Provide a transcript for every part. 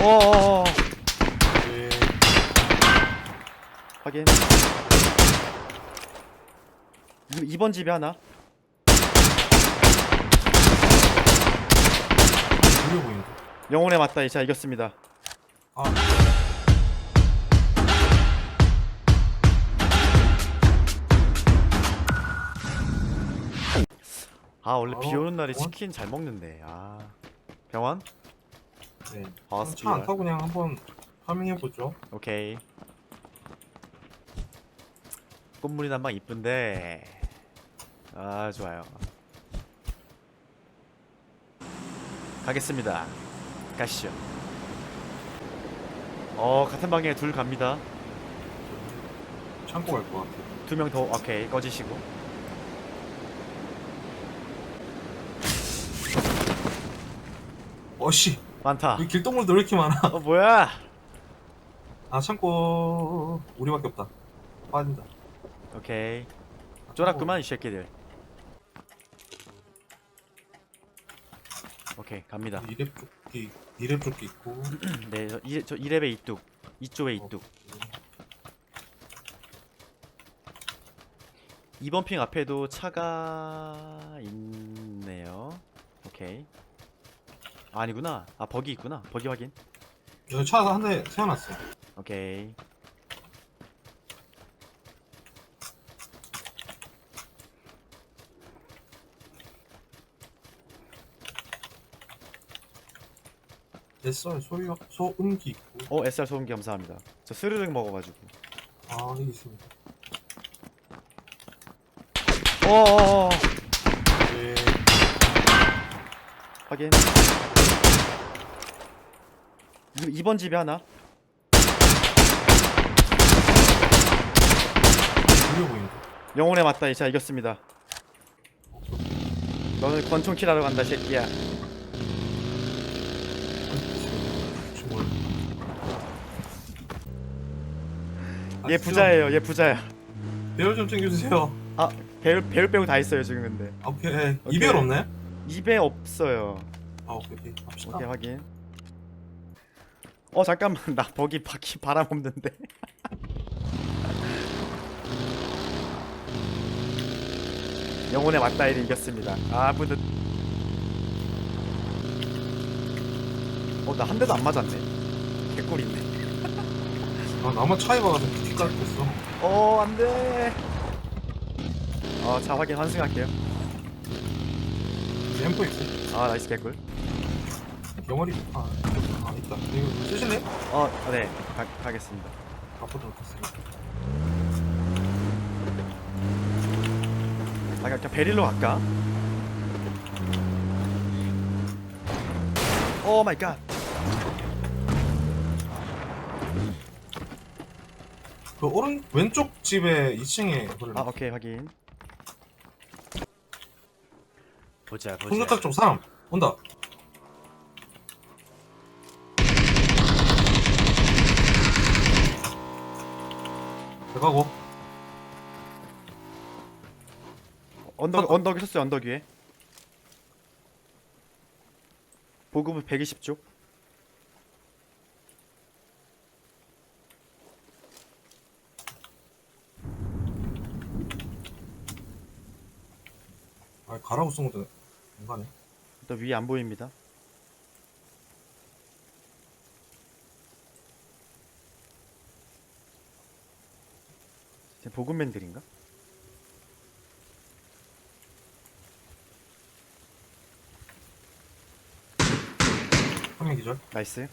어어어 예. 확인 2, 번 집에 하나 무려 보인다. 영혼에 맞다 이자 이겼습니다 아, 아 원래 어, 비 오는 날에? 치킨 잘 먹는데 아 병원? 네. 아, 차안 타고 그냥 한번 파밍해보죠. 오케이. 꽃무늬 난방 이쁜데. 아 좋아요. 가겠습니다. 가시죠. 어 같은 방에 둘 갑니다. 창고 갈 것 같아. 두명 더 오케이. 꺼지시고. 어씨, 많다 여기 길동물도 왜 이렇게 많아? 어 뭐야 아, 창고 우리밖에 없다. 빠진다. 오케이 아, 쫄았구만 이 새끼들 오케이 갑니다 이랩 조끼, 이랩 조끼 있고. 네, 저, 이, 저 2렙에 이뚝, 이쪽에 이뚝. 2번 핑 앞에도 차가 있네요. 오케이. 아, 아니구나. 아, 버기 있구나. 버기 확인. 여기 차한대 세워놨어. 오케이. SR 소리, 소음기 있고. 어, SR 소음기 감사합니다. 저 스르륵 먹어가지고. 아, 여기 있습니다. 어어어. 예. 확인. 2, 2번 집에 하나. 무려 보인다. 영혼에 맞다. 이자 이겼습니다. 너는 권총킬 하러 간다, 새끼야. 정말. 얘 부자예요. 얘 부자야. 배열 좀 챙겨주세요. 아, 배율 배율 빼고 다 있어요, 지금 근데. 아, 오케이. 오케이. 이배열 없네? 입에 없어요. 아, 오케이, 오케이. 갑시다. 오케이 확인. 어 잠깐만 나 버기 바퀴 바람 없는데. 영혼의 맞다이를 이겼습니다. 아 뿌듯. 어나 한 대도 안 맞았네. 개꿀 있네. 아, 나만 차에 박아서 뒷갈 뺐어. 어 안돼. 어자 확인 환승할게요. 앰프 있어. 아 나이스 개꿀. 아, 아, 있다. 이거 쓰실래? 어 네 가겠습니다. 바쁘다, 됐습니다. 아 그냥 베릴로 갈까? 오 마이 갓. 그 오른 왼쪽 집에 2층에 그래. 아 오케이 확인. 보자 보자. 손가락 쪽 사람 온다. 들어가고 언덕 언덕 있었어요 언덕 위에. 보급은 120쪽. 아 가라고 쓴 것도 안 가네. 또 위에 안 보입니다. 보급맨들인가? 화면 기절. 나이스.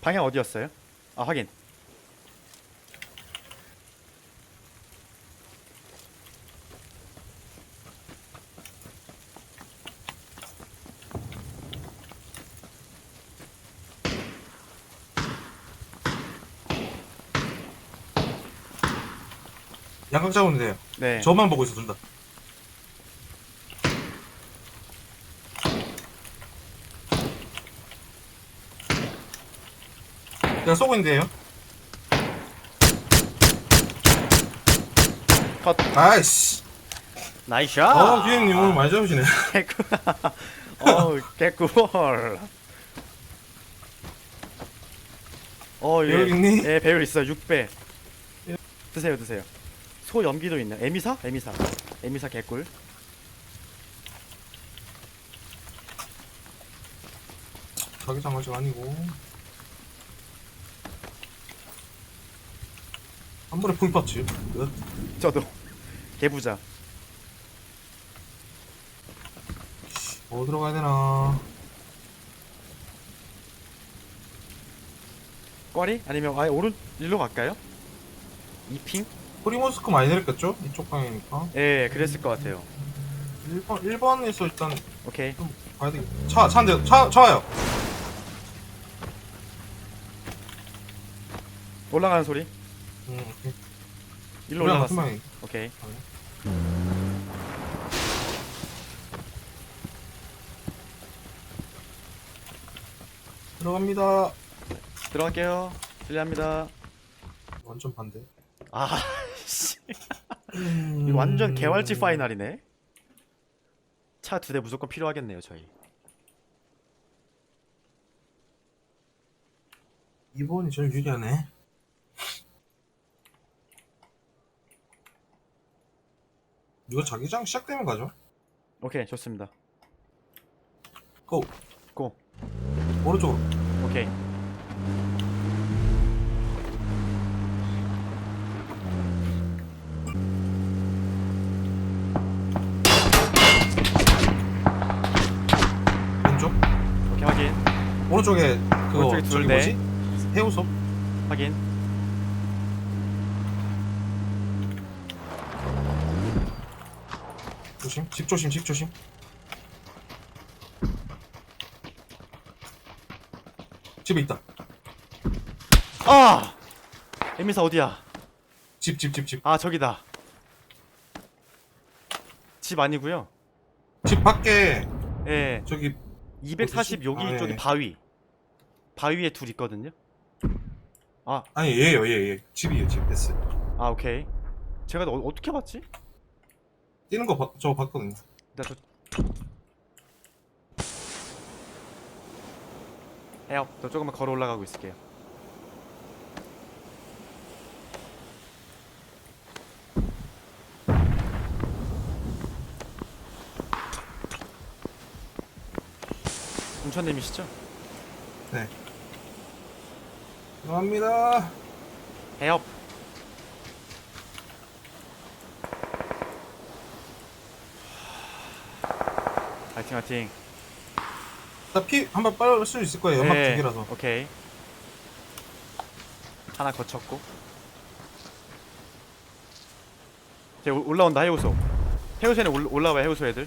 방향 어디였어요? 아 확인. 양각 잡으면 돼요. 네. 저만 보고 있어 둘 다. 내가 쏘고 있는데요. 컷. 아이씨. 나이스. 어, 기행님 오늘 많이 잡으시네. 개꿀. 어 개꿀. 어, 예. 배율 있니? 예, 배율 있어요. 6배. 예. 드세요, 드세요. 소 염기도 있네. 에미사? 에미사. 에미사 개꿀. 자기장 아직 아니고 한 번에 풀파츠 끝 저도 개부자. 뭐 들어가야 되나 꽈리? 아니면 아예 오른 일로 갈까요? 이핑? 프리모스크 많이 내렸겠죠? 이쪽 방향이니까 예, 그랬을 것 같아요. 1번, 1번에서 일단 오케이. 가야 되겠다 차, 차인데 차, 차 와요 올라가는 소리. 음, 오케이. 일로 우리랑 올라갔어. 방향이 오케이. 들어갑니다 들어갈게요. 실례합니다. 완전 반대 아, 씨. 음... 이거 완전 개활지 파이널이네. 차 두 대 무조건 필요하겠네요, 저희. 2번이 제일 유리하네 이거 자기장 시작되면 가죠 오케이, 좋습니다. 고! 고. 오른쪽으로 오케이. 오른쪽에 그거 오른쪽에 둘, 저기 네. 뭐지? 해우소 확인. 조심 집 조심 집 조심 집에 있다 아! 에미사 어디야? 집 집 집집 아, 저기다. 집 아니고요. 집 밖에 예. 저기 240 어디지? 여기 아, 쪽에 예. 바위. 바위에 둘 있거든요. 아, 아니 얘예요 얘 얘 집이에요 집 S 아, 오케이. 제가 어, 어떻게 봤지? 뛰는 거 봐- 저거 봤거든요 나 저... 에어, 저 조금만 걸어 올라가고 있을게요. ун천님이시죠? 들어갑니다 해업. 화이팅 화이팅. 나피 한 번 빨을 수 있을 거예요 연막 네, 두 개라서 오케이. 하나 거쳤고. 이제 올- 올라온다 해우소. 해우소에는 올, 올라와 해우소 애들.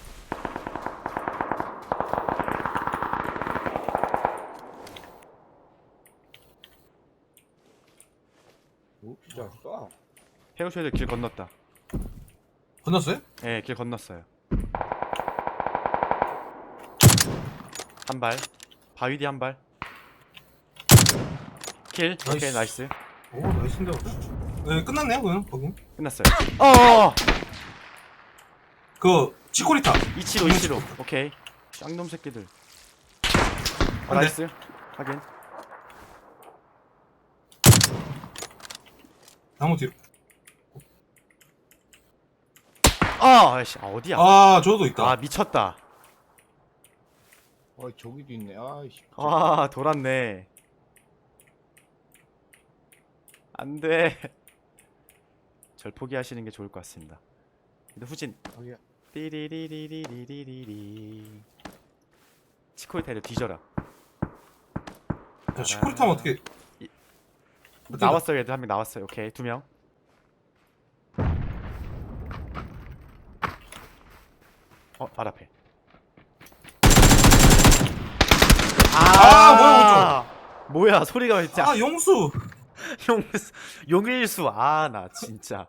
오, 진짜 쏴. 해우소 애들 길 건넜다. 건넜어요? 예, 길 건넜어요. 한 발. 바위 뒤 한 발. 킬. 오케이, 나이스. 나이스. 오 나이스인데 네 끝났네요 그냥 거기 끝났어요. 어! 그 치코리타 이치로 이치로. 오케이. 쌍놈 새끼들. 아, 한 대. 나이스. 확인. 나무 뒤로 아, 아이씨. 아, 어디야? 아 저도 있다 아, 미쳤다. 어, 저기도 있네. 아이씨. 아, 돌았네. 안 돼. 절 포기하시는 게 좋을 것 같습니다. 근데 후진. 저기야. 띠리리리리리리리. 치코리타를 뒤져라. 야, 어떻게 이- 어떻게 나왔어요, 얘들 한 명 나왔어요. 오케이, 두 명. 어, 발 앞에. 아, 뭐야, 뭐야, 소리가 진짜 아 용수 용 용일수. 아, 나 진짜.